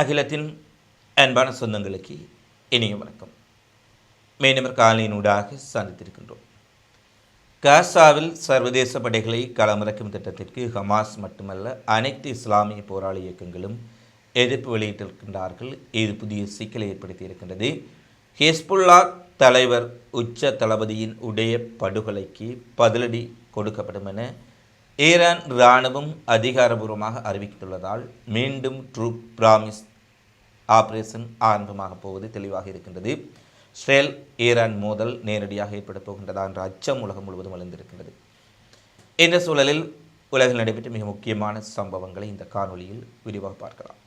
அகிலத்தின் அன்பான சொந்தங்களுக்கு இனிய வணக்கம். மீனவர் காலையினூடாக சந்தித்திருக்கின்றோம். காசாவில் சர்வதேச படைகளை களமிறக்கும் திட்டத்திற்கு ஹமாஸ் மட்டுமல்ல அனைத்து இஸ்லாமிய போராளி இயக்கங்களும் எதிர்ப்பு வெளியிட்டிருக்கின்றார்கள். இது புதிய சிக்கலை ஏற்படுத்தி இருக்கின்றது. ஹிஸ்புல்லா தலைவர் உச்ச தளபதியின் உடைய படுகொலைக்கு பதிலடி கொடுக்கப்படும் என ஈரான் இராணுவம் அதிகாரபூர்வமாக அறிவித்துள்ளதால் மீண்டும் ட்ரூப் பிராமிஸ் ஆபரேஷன் ஆரம்பமாக போவது தெளிவாக இருக்கின்றது. ஸ்ரேல் ஈரான் மோதல் நேரடியாக ஏற்படப் போகின்றதா என்ற அச்சம் உலகம் முழுவதும் வளர்ந்திருக்கின்றது இந்த சூழலில் உலகில் நடைபெற்ற மிக முக்கியமான சம்பவங்களை இந்த காணொளியில் விரிவாக பார்க்கலாம்.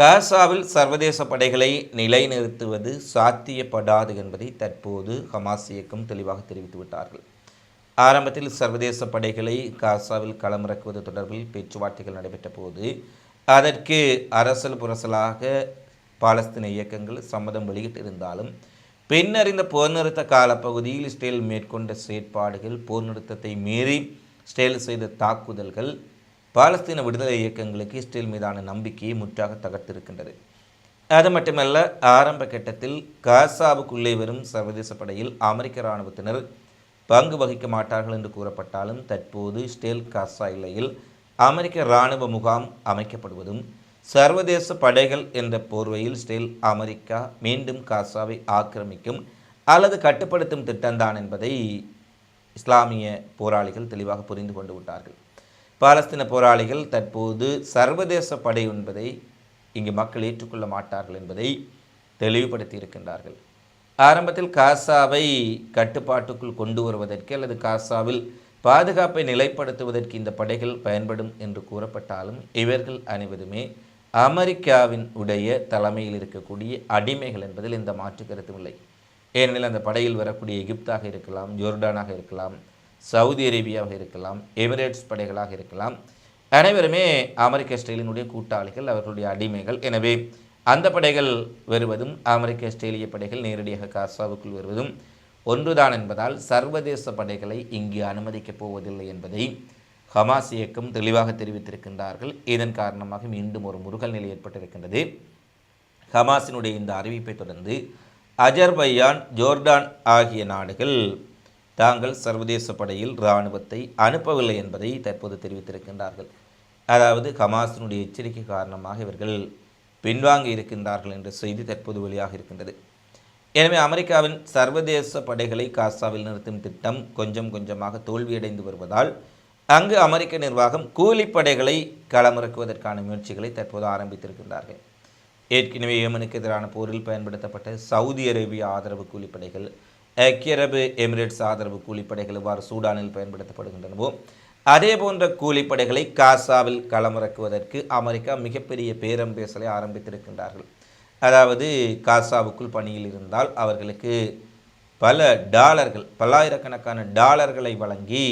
காசாவில் சர்வதேச படைகளை நிலைநிறுத்துவது சாத்தியப்படாது என்பதை தற்போது ஹமாஸ் இயக்கம் தெளிவாக தெரிவித்துவிட்டார்கள். ஆரம்பத்தில் சர்வதேச படைகளை காசாவில் களமிறக்குவது தொடர்பில் பேச்சுவார்த்தைகள் நடைபெற்ற போது அதற்கு அரசல் புரசலாக பாலஸ்தீன இயக்கங்கள் சம்மதம் வெளியிட்டிருந்தாலும் பின்னர் இந்த போர் நிறுத்த காலப்பகுதியில் இஸ்ரேல் மேற்கொண்ட செயற்பாடுகள் போர் நிறுத்தத்தை மீறி இஸ்ரேல் செய்த தாக்குதல்கள் பாலஸ்தீன விடுதலை இயக்கங்களுக்கு இஸ்ரேல் மீதான நம்பிக்கையை முற்றாக தகர்த்திருக்கின்றது. அது மட்டுமல்ல ஆரம்ப கட்டத்தில் காசாவுக்குள்ளே வரும் சர்வதேச படையில் அமெரிக்க இராணுவத்தினர் பங்கு வகிக்க மாட்டார்கள் என்று கூறப்பட்டாலும் தற்போது இஸ்ரேல் காசா எல்லையில் அமெரிக்க இராணுவ முகாம் அமைக்கப்படுவதும் சர்வதேச படைகள் என்ற போர்வையில் இஸ்ரேல் அமெரிக்கா மீண்டும் காசாவை ஆக்கிரமிக்கும் அல்லது கட்டுப்படுத்தும் திட்டம்தான் என்பதை இஸ்லாமிய போராளிகள் தெளிவாக புரிந்து கொண்டு விட்டார்கள். பாலஸ்தீன போராளிகள் தற்போது சர்வதேச படை என்பதை இங்கு மக்கள் ஏற்றுக்கொள்ள மாட்டார்கள் என்பதை தெளிவுபடுத்தி இருக்கின்றார்கள் ஆரம்பத்தில் காசாவை கட்டுப்பாட்டுக்குள் கொண்டு வருவதற்கு அல்லது காசாவில் பாதுகாப்பை நிலைப்படுத்துவதற்கு இந்த படைகள் பயன்படும் என்று கூறப்பட்டாலும் இவர்கள் அனைவருமே அமெரிக்காவின் உடைய தலைமையில் இருக்கக்கூடிய அடிமைகள் என்பதில் எந்த மாற்று கருத்தும் இல்லை. ஏனெனில் அந்த படையில் வரக்கூடிய எகிப்தாக இருக்கலாம் ஜோர்டானாக இருக்கலாம் சவுதி அரேபியாவாக இருக்கலாம் எமிரேட்ஸ் படைகளாக இருக்கலாம். அனைவருமே அமெரிக்க இஸ்ரேலினுடைய கூட்டாளிகள் அவர்களுடைய அடிமைகள். எனவே அந்த படைகள் வருவதும் அமெரிக்க இஸ்ரேலிய படைகள் நேரடியாக காசாவுக்குள் வருவதும் ஒன்றுதான் என்பதால் சர்வதேச படைகளை இங்கு அனுமதிக்கப் போவதில்லை என்பதை ஹமாஸ் இயக்கம் தெளிவாக தெரிவித்திருக்கின்றார்கள். இதன் காரணமாக மீண்டும் ஒரு முருகல் நிலை ஏற்பட்டிருக்கின்றது. ஹமாஸினுடைய இந்த அறிவிப்பை தொடர்ந்து அஜர்பையான் ஜோர்டான் ஆகிய நாடுகள் தாங்கள் சர்வதேச படையில் இராணுவத்தை அனுப்பவில்லை என்பதை தற்போது தெரிவித்திருக்கின்றார்கள். அதாவது ஹமாஸினுடைய எச்சரிக்கை காரணமாக இவர்கள் பின்வாங்கி இருக்கின்றார்கள் என்ற செய்தி தற்போது வெளியாக இருக்கின்றது. எனவே அமெரிக்காவின் சர்வதேச படைகளை காசாவில் நிறுத்தும் திட்டம் கொஞ்சம் கொஞ்சமாக தோல்வியடைந்து வருவதால் அங்கு அமெரிக்க நிர்வாகம் கூலிப்படைகளை களமிறக்குவதற்கான முயற்சிகளை தற்போது ஆரம்பித்திருக்கின்றார்கள். ஏற்கனவே ஏமனுக்கு எதிரான போரில் பயன்படுத்தப்பட்ட சவுதி அரேபிய ஆதரவு கூலிப்படைகள் ஐக்கிய அரபு எமிரேட்ஸ் ஆதரவு கூலிப்படைகள் இவ்வாறு சூடானில் பயன்படுத்தப்படுகின்றனவோ அதே போன்ற கூலிப்படைகளை காசாவில் களமிறக்குவதற்கு அமெரிக்கா மிகப்பெரிய பேரம் பேசலை ஆரம்பித்திருக்கின்றார்கள். அதாவது காசாவுக்குள் பணியில் இருந்தால் அவர்களுக்கு பல டாலர்கள் பல்லாயிரக்கணக்கான டாலர்களை வழங்கி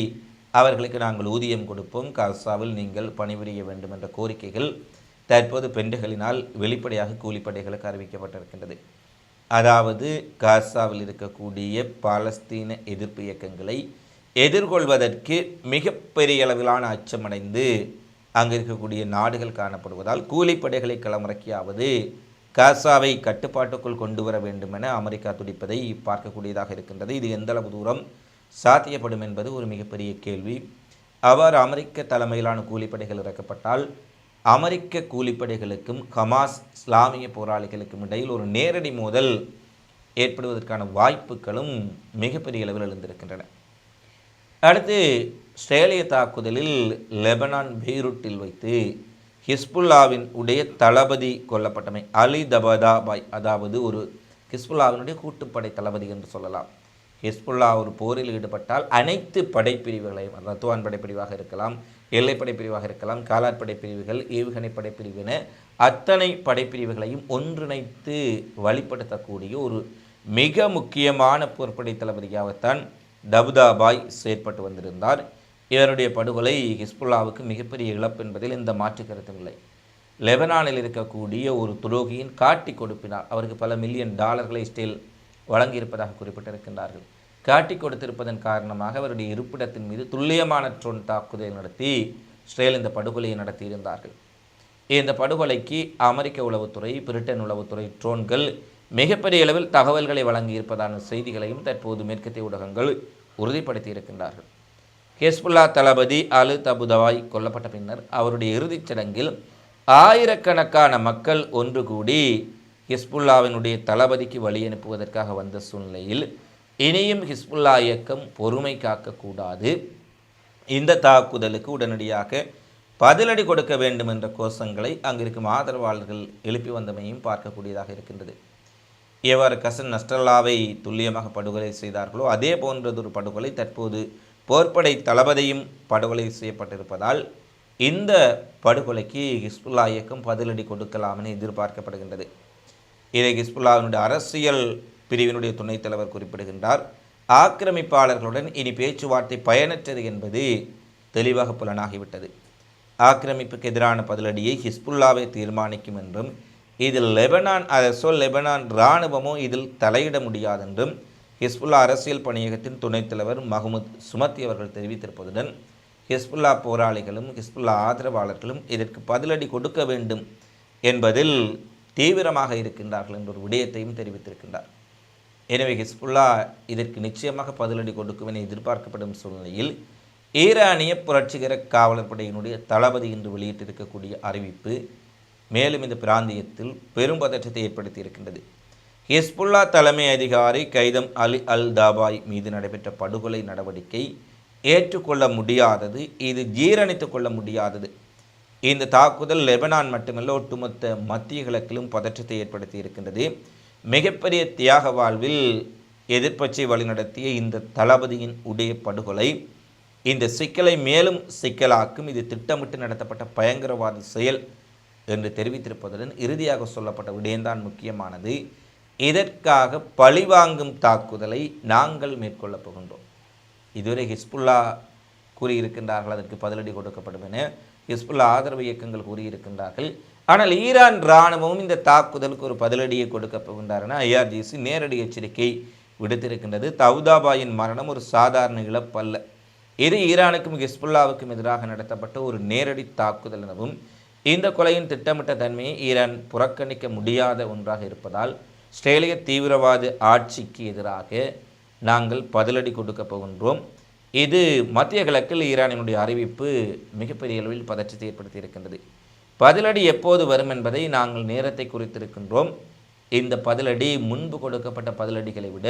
அவர்களுக்கு நாங்கள் ஊதியம் கொடுப்போம். காசாவில் நீங்கள் பணிபுரிய வேண்டும் என்ற கோரிக்கைகள் தற்போது பெண்டுகளினால் வெளிப்படையாக கூலிப்படைகளுக்கு அறிவிக்கப்பட்டிருக்கின்றது. அதாவது காசாவில் இருக்கக்கூடிய பாலஸ்தீன எதிர்ப்பு இயக்கங்களை எதிர்கொள்வதற்கு மிகப்பெரிய அளவிலான அச்சமடைந்து அங்கு இருக்கக்கூடிய நாடுகள் காணப்படுவதால் கூலிப்படைகளை களமிறக்கியாவது காசாவை கட்டுப்பாட்டுக்குள் கொண்டு வர வேண்டும் என அமெரிக்கா துடிப்பதை பார்க்கக்கூடியதாக இருக்கின்றது. இது எந்த அளவு தூரம் சாத்தியப்படும் என்பது ஒரு மிகப்பெரிய கேள்வி. அவர் அமெரிக்க தலைமையிலான கூலிப்படைகள் இறக்கப்பட்டால் அமெரிக்க கூலிப்படைகளுக்கும் ஹமாஸ் இஸ்லாமிய போராளிகளுக்கும் இடையில் ஒரு நேரடி மோதல் ஏற்படுவதற்கான வாய்ப்புகளும் மிகப்பெரிய அளவில் எழுந்திருக்கின்றன. அடுத்து ஸ்ரேலிய தாக்குதலில் லெபனான் பெய்ரூட்டில் வைத்து ஹிஸ்புல்லாவின் உடைய தளபதி கொல்லப்பட்டமை அலி தபதா பாய் அதாவது ஒரு ஹிஸ்புல்லாவினுடைய கூட்டுப்படை தளபதி என்று சொல்லலாம். ஹிஸ்புல்லா ஒரு போரில் ஈடுபட்டால் அனைத்து படைப்பிரிவுகளையும் ரத்துவான் படைப்பிரிவாக இருக்கலாம் எல்லைப்படை பிரிவாக இருக்கலாம் காலாட் படைப்பிரிவுகள் ஏவுகணை படைப்பிரிவு என அத்தனை படைப்பிரிவுகளையும் ஒன்றிணைத்து வழிப்படுத்தக்கூடிய ஒரு மிக முக்கியமான போர்ப்படை தளபதியாகத்தான் தபுதாபாய் செயற்பட்டு வந்திருந்தார். இவருடைய படுகொலை ஹிஸ்புல்லாவுக்கு மிகப்பெரிய இழப்பு என்பதில் எந்த மாற்று கருத்தும் இல்லை. லெபனானில் இருக்கக்கூடிய ஒரு துரோகியின் காட்டி கொடுப்பினார் அவருக்கு பல மில்லியன் டாலர்களை இஸ்ரேல் வழங்கியிருப்பதாக குறிப்பிட்டிருக்கின்றார்கள். காட்டி கொடுத்திருப்பதன் காரணமாக அவருடைய இருப்பிடத்தின் மீது துல்லியமான ட்ரோன் தாக்குதலை நடத்தி இஸ்ரேல் இந்த படுகொலையை நடத்தியிருந்தார்கள். இந்த படுகொலைக்கு அமெரிக்க உளவுத்துறை பிரிட்டன் உளவுத்துறை ட்ரோன்கள் மிகப்பெரிய அளவில் தகவல்களை வழங்கியிருப்பதான செய்திகளையும் தற்போது மேற்கத்திய ஊடகங்கள் உறுதிப்படுத்தி இருக்கின்றார்கள் ஹெஸ்புல்லா தளபதி அலு தபுதவாய் கொல்லப்பட்ட பின்னர் அவருடைய இறுதிச் சடங்கில் ஆயிரக்கணக்கான மக்கள் ஒன்று கூடி ஹிஸ்புல்லாவினுடைய தளபதிக்கு வழி அனுப்புவதற்காக வந்த சூழ்நிலையில் இனியும் ஹிஸ்புல்லா இயக்கம் பொறுமை காக்கக்கூடாது. இந்த தாக்குதலுக்கு உடனடியாக பதிலடி கொடுக்க வேண்டும் என்ற கோஷங்களை அங்கிருக்கும் ஆதரவாளர்கள் எழுப்பி வந்தமையும் பார்க்கக்கூடியதாக இருக்கின்றது. எவ்வாறு கசன் நஸ்டல்லாவை துல்லியமாக படுகொலை செய்தார்களோ அதே போன்றதொரு படுகொலை தற்போது போர்ப்படை தளபதியும் படுகொலை செய்யப்பட்டிருப்பதால் இந்த படுகொலைக்கு ஹிஸ்புல்லா இயக்கம் பதிலடி கொடுக்கலாம் என எதிர்பார்க்கப்படுகின்றது. இதை ஹிஸ்புல்லாவினுடைய அரசியல் பிரிவினுடைய துணைத் தலைவர் குறிப்பிடுகின்றார். ஆக்கிரமிப்பாளர்களுடன் இனி பேச்சுவார்த்தை பயனற்றது என்பது தெளிவாக புலனாகிவிட்டது. ஆக்கிரமிப்புக்கு எதிரான பதிலடியை ஹிஸ்புல்லாவை தீர்மானிக்கும் என்றும் இதில் லெபனான் அரசோ லெபனான் இராணுவமோ இதில் தலையிட முடியாதென்றும் ஹிஸ்புல்லா அரசியல் பணியகத்தின் துணைத் தலைவர் மஹமுத் சுமத்தி அவர்கள் தெரிவித்திருப்பதுடன் ஹிஸ்புல்லா போராளிகளும் ஹிஸ்புல்லா ஆதரவாளர்களும் இதற்கு பதிலடி கொடுக்க வேண்டும் என்பதில் தீவிரமாக இருக்கின்றார்கள் என்ற ஒரு விடயத்தையும் தெரிவித்திருக்கின்றார். எனவே ஹிஸ்புல்லா இதற்கு நிச்சயமாக பதிலடி கொடுக்கும் என எதிர்பார்க்கப்படும் சூழ்நிலையில் ஈரானிய புரட்சிகர காவலர் படையினுடைய தளபதி என்று வெளியிட்டிருக்கக்கூடிய அறிவிப்பு மேலும் இந்த பிராந்தியத்தில் பெரும் பதற்றத்தை ஏற்படுத்தி இருக்கின்றது ஹிஸ்புல்லா தலைமை அதிகாரி கைதம் அலி அல் தாபாய் மீது நடைபெற்ற படுகொலை நடவடிக்கை ஏற்றுக்கொள்ள முடியாதது இது ஜீரணித்துக் கொள்ள முடியாதது. இந்த தாக்குதல் லெபனான் மட்டுமல்ல ஒட்டுமொத்த மத்திய கிழக்கிலும் பதற்றத்தை ஏற்படுத்தி இருக்கின்றது மிகப்பெரிய தியாக வாழ்வில் எதிர்ப்பச்சை வழிநடத்திய இந்த தளபதியின் உடைய படுகொலை இந்த சிக்கலை மேலும் சிக்கலாக்கும் இது திட்டமிட்டு நடத்தப்பட்ட பயங்கரவாத செயல் என்று தெரிவித்திருப்பதுடன் இறுதியாக சொல்லப்பட்ட விடயம்தான் முக்கியமானது. இதற்காக பழிவாங்கும் தாக்குதலை நாங்கள் மேற்கொள்ளப் போகின்றோம். இதுவரை ஹிஸ்புல்லா கூறியிருக்கின்றார்கள் அதற்கு பதிலடி கொடுக்கப்படும் என ஹிஸ்புல்லா ஆதரவு இயக்கங்கள் கூறியிருக்கின்றார்கள். ஆனால் ஈரான் இராணுவமும் இந்த தாக்குதலுக்கு ஒரு பதிலடியை கொடுக்க போகின்றார் ஐஆர்ஜிசி நேரடி எச்சரிக்கை விடுத்திருக்கின்றது. தவுதாபாயின் மரணம் ஒரு சாதாரண இழப்பல்ல இது ஈரானுக்கும் ஹிஸ்புல்லாவுக்கும் எதிராக நடத்தப்பட்ட ஒரு நேரடி தாக்குதல் எனவும் இந்த கொலையின் திட்டமிட்ட தன்மையை ஈரான் புறக்கணிக்க முடியாத ஒன்றாக இருப்பதால் ஸ்ட்ரேலிய தீவிரவாத ஆட்சிக்கு எதிராக நாங்கள் பதிலடி கொடுக்க போகின்றோம். இது மத்திய கிழக்கில் ஈரானினுடைய அறிவிப்பு மிகப்பெரிய அளவில் பதற்றத்தை ஏற்படுத்தி இருக்கின்றது. பதிலடி எப்போது வரும் என்பதை நாங்கள் நேரத்தை குறித்திருக்கின்றோம். இந்த பதிலடி முன்பு கொடுக்கப்பட்ட பதிலடிகளை விட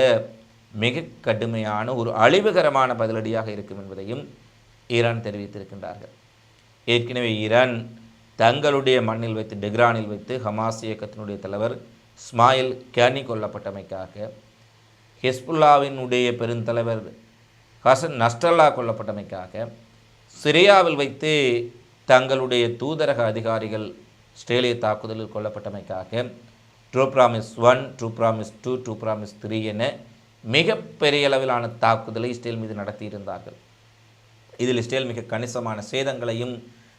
மிக கடுமையான ஒரு அழிவுகரமான பதிலடியாக இருக்கும் என்பதையும் ஈரான் தெரிவித்திருக்கின்றார்கள். ஏற்கனவே ஈரான் தங்களுடைய மண்ணில் வைத்து டெக்ரானில் வைத்து ஹமாஸ் இயக்கத்தினுடைய தலைவர் ஸ்மாயில் கேனி கொல்லப்பட்டமைக்காக ஹெஸ்புல்லாவினுடைய பெருந்தலைவர் ஹசன் நஸ்டல்லா கொல்லப்பட்டமைக்காக சிரியாவில் வைத்து தங்களுடைய தூதரக அதிகாரிகள் ஸ்ட்ரேலிய தாக்குதலில் கொல்லப்பட்டமைக்காக true promise one true promise two true promise three என மிகப்பெரிய அளவிலான தாக்குதலை இஸ்ரேல் மீது நடத்தியிருந்தார்கள். இதில் இஸ்ரேல் மிக கணிசமான சேதங்களையும்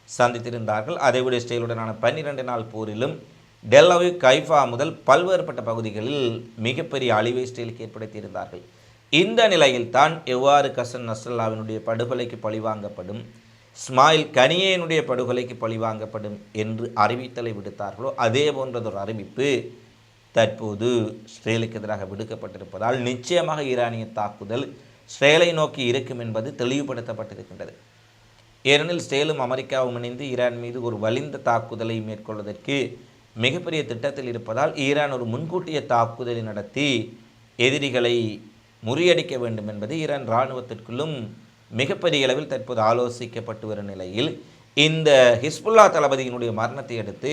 சந்தித்திருந்தார்கள். அதைவிட இஸ்ரேலுடனான பன்னிரண்டு நாள் போரிலும் டெல்லவி கைஃபா முதல் பல்வேறுபட்ட பகுதிகளில் மிகப்பெரிய அழிவை இஸ்ரேலுக்கு ஏற்படுத்தியிருந்தார்கள். இந்த நிலையில் தான் எவ்வாறு கசன் நஸ்ரல்லாவினுடைய படுகொலைக்கு பழிவாங்கப்படும் ஸ்மாயில் கனியனுடைய படுகொலைக்கு பழிவாங்கப்படும் என்று அறிவித்தலை விடுத்தார்களோ அதே போன்றதொரு அறிவிப்பு தற்போது ஸ்ரேலுக்கு எதிராக விடுக்கப்பட்டிருப்பதால் நிச்சயமாக ஈரானிய தாக்குதல் ஸ்ரேலை நோக்கி இருக்கும் என்பது தெளிவுபடுத்தப்பட்டிருக்கின்றது. ஏனெனில் ஸ்ரேலும் அமெரிக்காவும் இணைந்து ஈரான் மீது ஒரு வலிந்த தாக்குதலை மேற்கொள்வதற்கு மிகப்பெரிய திட்டத்தில் இருப்பதால் ஈரான் ஒரு முன்கூட்டிய தாக்குதலை நடத்தி எதிரிகளை முறியடிக்க வேண்டும் என்பது ஈரான் இராணுவத்திற்குள்ளும் மிகப்பெரிய அளவில் தற்போது ஆலோசிக்கப்பட்டு வரும் நிலையில் இந்த ஹிஸ்புல்லா தளபதியினுடைய மரணத்தை அடுத்து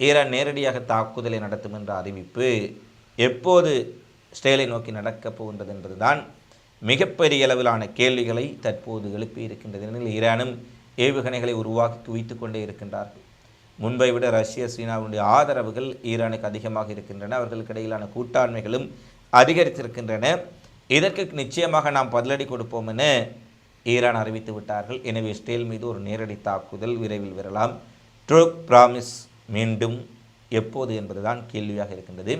ஈரான் நேரடியாக தாக்குதலை நடத்தும் என்ற அறிவிப்பு எப்போது ஸ்டேலை நோக்கி நடக்கப் போகின்றது என்பதுதான் மிகப்பெரிய அளவிலான கேள்விகளை தற்போது எழுப்பி இருக்கின்றது. ஏனெனில் ஈரானும் ஏவுகணைகளை உருவாக்கி குவித்து கொண்டே இருக்கின்றார்கள். முன்பை விட ரஷ்ய சீனாவுடைய ஆதரவுகள் ஈரானுக்கு அதிகமாக இருக்கின்றன. அவர்களுக்கு இடையிலான கூட்டாண்மைகளும் அதிகரித்திருக்கின்றன. இதற்கு நிச்சயமாக நாம் பதிலடி கொடுப்போம் என ஈரான் அறிவித்து விட்டார்கள். எனவே இஸ்ரேல் மீது ஒரு நேரடி தாக்குதல் விரைவில் வரலாம். ட்ரூப் பிராமிஸ் மீண்டும் எப்போது என்பதுதான் கேள்வியாக இருக்கின்றது.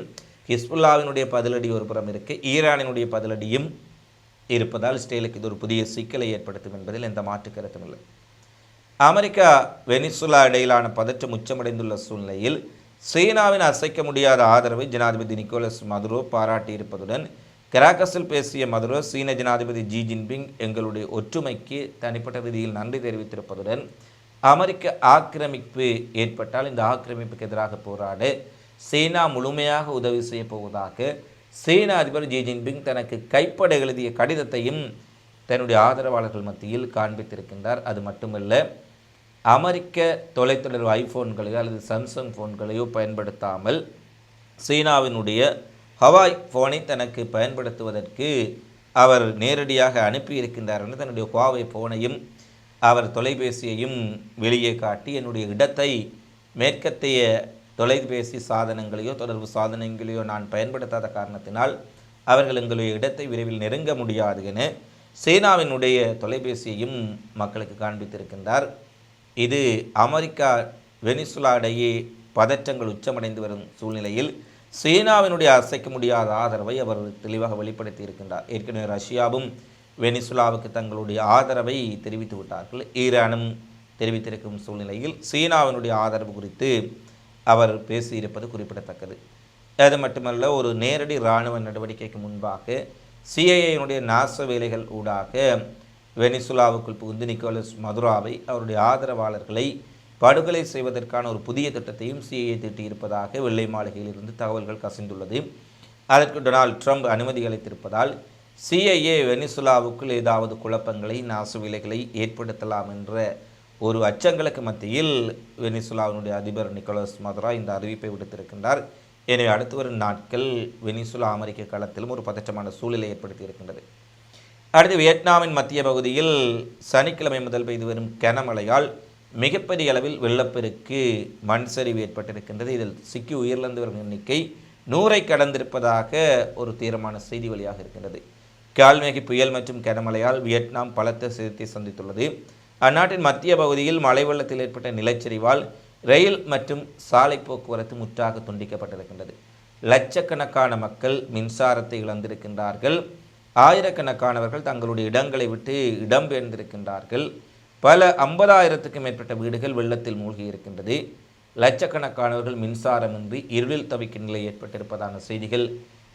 ஹிஸ்புல்லாவினுடைய பதிலடி ஒரு புறம் இருக்கு. ஈரானினுடைய பதிலடியும் இருப்பதால் இஸ்ரேலுக்கு இது ஒரு புதிய சிக்கலை ஏற்படுத்தும் என்பதில் எந்த மாற்று கருத்தும் இல்லை. அமெரிக்கா வெனிசுலா இடையிலான பதற்றம் உச்சமடைந்துள்ள சூழ்நிலையில் சீனாவின் அசைக்க முடியாத ஆதரவை ஜனாதிபதி நிக்கோலஸ் மதுரோ பாராட்டியிருப்பதுடன் கிராகஸில் பேசிய மதுரோ சீன ஜனாதிபதி ஜி ஜின்பிங் எங்களுடைய ஒற்றுமைக்கு தனிப்பட்ட ரீதியில் நன்றி தெரிவித்திருப்பதுடன் அமெரிக்க ஆக்கிரமிப்பு ஏற்பட்டால் இந்த ஆக்கிரமிப்புக்கு எதிராக போராடு சீனா முழுமையாக உதவி செய்ய போவதாக சீன அதிபர் ஜி ஜின்பிங் தனக்கு கைப்பட எழுதிய கடிதத்தையும் தன்னுடைய ஆதரவாளர்கள் மத்தியில் காண்பித்திருக்கின்றார். அது மட்டுமல்ல அமெரிக்க தொலைத்தொடர்பு ஐஃபோன்களையோ அல்லது சாம்சங் ஃபோன்களையோ பயன்படுத்தாமல் சீனாவினுடைய ஹவாய் ஃபோனை தனக்கு பயன்படுத்துவதற்கு அவர் நேரடியாக அனுப்பியிருக்கின்றார் என்று தன்னுடைய ஹுவாவை ஃபோனையும் அவர் தொலைபேசியையும் வெளியே காட்டி என்னுடைய இடத்தை மேற்கத்தைய தொலைபேசி சாதனங்களையோ தொடர்பு சாதனங்களையோ நான் பயன்படுத்தாத காரணத்தினால் அவர்கள் எங்களுடைய இடத்தை விரைவில் நெருங்க முடியாது என சீனாவினுடைய தொலைபேசியையும் மக்களுக்கு காண்பித்திருக்கின்றார். இது அமெரிக்கா வெனிசுலா இடையே பதற்றங்கள் உச்சமடைந்து வரும் சூழ்நிலையில் சீனாவினுடைய அசைக்க முடியாத ஆதரவை அவர் தெளிவாக வெளிப்படுத்தி இருக்கின்றார். ஏற்கனவே ரஷ்யாவும் வெனிசுலாவுக்கு தங்களுடைய ஆதரவை தெரிவித்து விட்டார்கள். ஈரானும் தெரிவித்திருக்கும் சூழ்நிலையில் சீனாவினுடைய ஆதரவு குறித்து அவர் பேசியிருப்பது குறிப்பிடத்தக்கது. அது மட்டுமல்ல ஒரு நேரடி இராணுவ நடவடிக்கைக்கு முன்பாக சிஐஏனுடைய நாச வேலைகள் ஊடாக வெனிசுலாவுக்குள் புகுந்து நிக்கோலஸ் மதுராவை அவருடைய ஆதரவாளர்களை படுகொலை செய்வதற்கான ஒரு புதிய திட்டத்தையும் சிஐஏ தீட்டியிருப்பதாக வெள்ளை மாளிகையிலிருந்து தகவல்கள் கசிந்துள்ளது. அதற்கு டொனால்ட் ட்ரம்ப் அனுமதி அளித்திருப்பதால் சிஐஏ வெனிசுலாவுக்குள் ஏதாவது குழப்பங்களை நாசுவிலைகளை ஏற்படுத்தலாம் என்ற ஒரு அச்சங்களுக்கு மத்தியில் வெனிசுலாவினுடைய அதிபர் நிக்கோலஸ் மதுரா இந்த அறிவிப்பை விடுத்திருக்கின்றார். எனவே அடுத்து வரும் நாட்கள் வெனிசுலா அமெரிக்க களத்திலும் ஒரு பதற்றமான சூழலை ஏற்படுத்தி இருக்கின்றது அடுத்து வியட்நாமின் மத்திய பகுதியில் சனிக்கிழமை முதல் பெய்து வரும் கனமழையால் மிகப்பெரிய அளவில் வெள்ளப்பெருக்கு மண் சரிவு ஏற்பட்டிருக்கின்றது. இதில் சிக்கி உயிரிழந்தவர்கள் எண்ணிக்கை நூறை கடந்திருப்பதாக ஒரு தீரமான செய்தி வழியாக இருக்கின்றது. கால்மேகி புயல் மற்றும் கனமழையால் வியட்நாம் பலத்த சேதத்தை சந்தித்துள்ளது. அந்நாட்டின் மத்திய பகுதியில் மழை வெள்ளத்தில் ஏற்பட்ட நிலச்சரிவால் ரயில் மற்றும் சாலை போக்குவரத்து முற்றாக துண்டிக்கப்பட்டிருக்கின்றது. லட்சக்கணக்கான மக்கள் மின்சாரத்தை இழந்திருக்கின்றார்கள். ஆயிரக்கணக்கானவர்கள் தங்களுடைய இடங்களை விட்டு இடம்பெயர்ந்திருக்கின்றார்கள் பல ஐம்பதாயிரத்துக்கும் மேற்பட்ட வீடுகள் வெள்ளத்தில் மூழ்கி இருக்கின்றது. லட்சக்கணக்கானவர்கள் மின்சாரமின்றி இருளில் தவிக்கும் நிலை ஏற்பட்டிருப்பதான செய்திகள்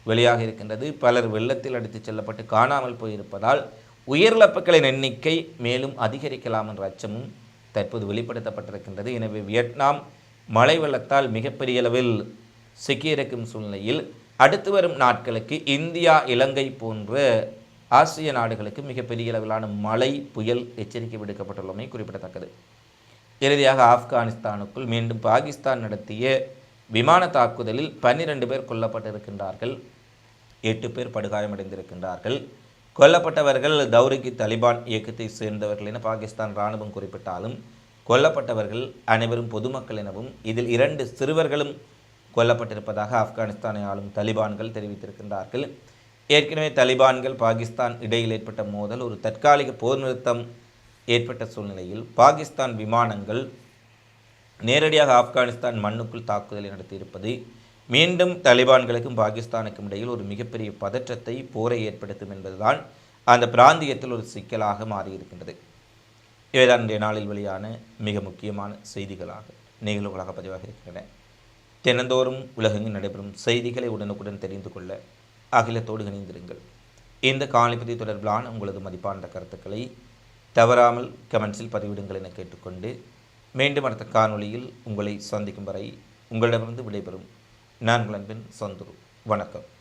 வெளியாக இருக்கின்றது. பலர் வெள்ளத்தில் அடித்துச் செல்லப்பட்டு காணாமல் போயிருப்பதால் உயிரிழப்புகளின் எண்ணிக்கை மேலும் அதிகரிக்கலாம் என்ற அச்சமும் தற்போது வெளிப்படுத்தப்பட்டிருக்கின்றது. எனவே வியட்நாம் மழை வெள்ளத்தால் மிகப்பெரிய அளவில் சிக்கியிருக்கும் சூழ்நிலையில் அடுத்து வரும் நாட்களுக்கு இந்தியா இலங்கை போன்ற ஆசிய நாடுகளுக்கு மிகப்பெரிய அளவிலான மழை புயல் எச்சரிக்கை விடுக்கப்பட்டுள்ளமை குறிப்பிடத்தக்கது. இறுதியாக ஆப்கானிஸ்தானுக்குள் மீண்டும் பாகிஸ்தான் நடத்திய விமான தாக்குதலில் பன்னிரண்டு பேர் கொல்லப்பட்டிருக்கின்றார்கள். எட்டு பேர் படுகாயமடைந்திருக்கின்றார்கள். கொல்லப்பட்டவர்கள் தௌரிக்கு தலிபான் இயக்கத்தை சேர்ந்தவர்கள் என பாகிஸ்தான் இராணுவம் குறிப்பிட்டாலும் கொல்லப்பட்டவர்கள் அனைவரும் பொதுமக்கள் எனவும் இதில் இரண்டு சிறுவர்களும் கொல்லப்பட்டிருப்பதாக ஆப்கானிஸ்தானை ஆளும் தலிபான்கள் தெரிவித்திருக்கின்றார்கள். ஏற்கனவே தலிபான்கள் பாகிஸ்தான் இடையில் ஏற்பட்ட மோதல் ஒரு தற்காலிக போர் நிறுத்தம் ஏற்பட்ட சூழ்நிலையில் பாகிஸ்தான் விமானங்கள் நேரடியாக ஆப்கானிஸ்தான் மண்ணுக்குள் தாக்குதலை நடத்தியிருப்பது மீண்டும் தலிபான்களுக்கும் பாகிஸ்தானுக்கும் இடையில் ஒரு மிகப்பெரிய பதற்றத்தை போரை ஏற்படுத்தும் என்பதுதான் அந்த பிராந்தியத்தில் ஒரு சிக்கலாக மாறியிருக்கின்றது. இவைதான் இன்றைய நாளில் வெளியான மிக முக்கியமான செய்திகளாக நிகழ்வுகளாக பதிவாக இருக்கின்றன தினந்தோறும் உலகெங்கும் நடைபெறும் செய்திகளை உடனுக்குடன் தெரிந்து கொள்ள அகிலத்தோடு இணைந்திருங்கள். இந்த காணிப்பதி தொடர்பிலான உங்களது மதிப்பான கருத்துக்களை தவறாமல் கமெண்ட்ஸில் பதிவிடுங்கள் என கேட்டுக்கொண்டு மீண்டும் அடுத்த காணொளியில் உங்களை சந்திக்கும் வரை உங்களிடமிருந்து விடைபெறும். நான் அன்பின் சந்துரு. வணக்கம்.